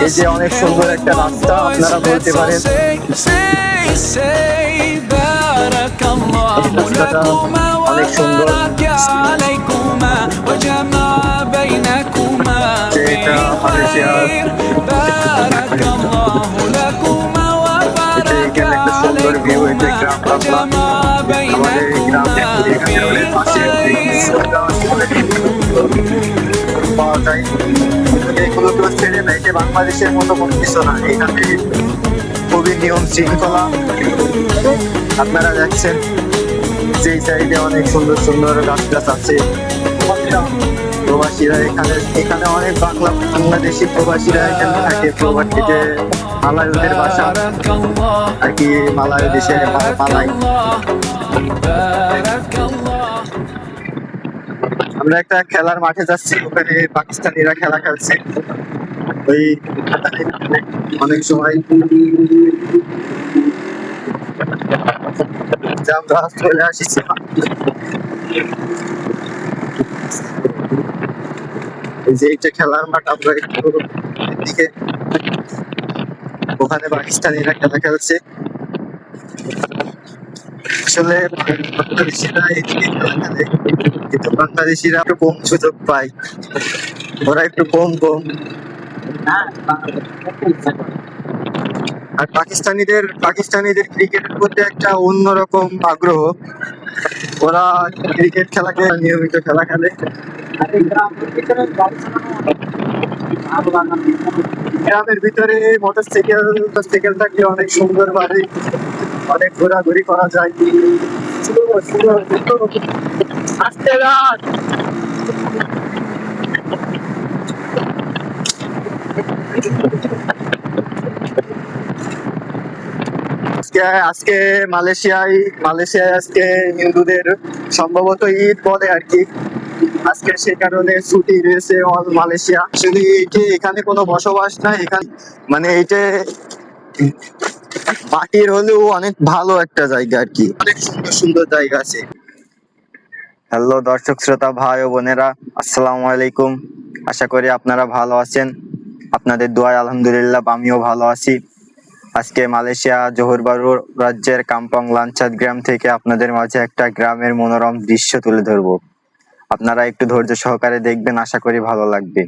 এই যে অনেক সুন্দর একটা রাস্তা আপনারা বলতে পারেন অনেক সুন্দর একটা সুন্দর ভিউ একটা গ্রাম আমাদের পাওয়া যায় এগুলো তো ছেড়ে না বাংলাদেশের মতো কোনো কিছু না এখানে খুবই নিয়ম শৃঙ্খলা আপনারা দেখছেন যে সাইডে অনেক সুন্দর সুন্দর গাছ গাছ আছে প্রবাসীরা এখানে এখানে অনেক বাংলা, বাংলাদেশি প্রবাসীরা এখানে থাকে। বাসা আর কি দেশে আমরা একটা খেলার মাঠে যাচ্ছি, ওখানে পাকিস্তানিরা খেলা খেলছে। ওই অনেক সময় যে চলে আসিছি। যে এইটা খেলার মাঠ, আমরা একটু দিকে ওখানে পাকিস্তানিরা খেলা খেলছে আসলে বাংলাদেশিরা এদিকে খেলা খেলে, কিন্তু বাংলাদেশিরা একটু কম সুযোগ পায়। ওরা একটু কম কম। আর পাকিস্তানিদের পাকিস্তানিদের ক্রিকেটের প্রতি একটা অন্যরকম আগ্রহ। ওরা ক্রিকেট খেলাকে নিয়মিত খেলা খেলে। গ্রামের ভিতরে মোটরসাইকেল সাইকেল থাকলে অনেক সুন্দর ভাবে অনেক ঘোরাঘুরি করা যায়। আস্তে আজকে মালয়েশিয়ায় মালয়েশিয়ায় আজকে হিন্দুদের সম্ভবত ঈদ বলে আর কি। আজকে সে কারণে ছুটি রয়েছে অল মালয়েশিয়া। আসলে এটি এখানে কোনো বসবাস নাই, এখানে মানে এইটা মাটির হলেও অনেক ভালো একটা জায়গা আর কি। অনেক সুন্দর সুন্দর জায়গা আছে। হ্যালো দর্শক, শ্রোতা, ভাই ও বোনেরা, আসসালামু আলাইকুম। আশা করি আপনারা ভালো আছেন। আপনাদের দোয়ায় আলহামদুলিল্লাহ, আমিও ভালো আছি। আজকে মালয়েশিয়া জোহরবারু রাজ্যের কাম্পং লাঞ্চাদ গ্রাম থেকে আপনাদের মাঝে একটা গ্রামের মনোরম দৃশ্য তুলে ধরবো। আপনারা একটু ধৈর্য সহকারে দেখবেন আশা করি ভালো লাগবে।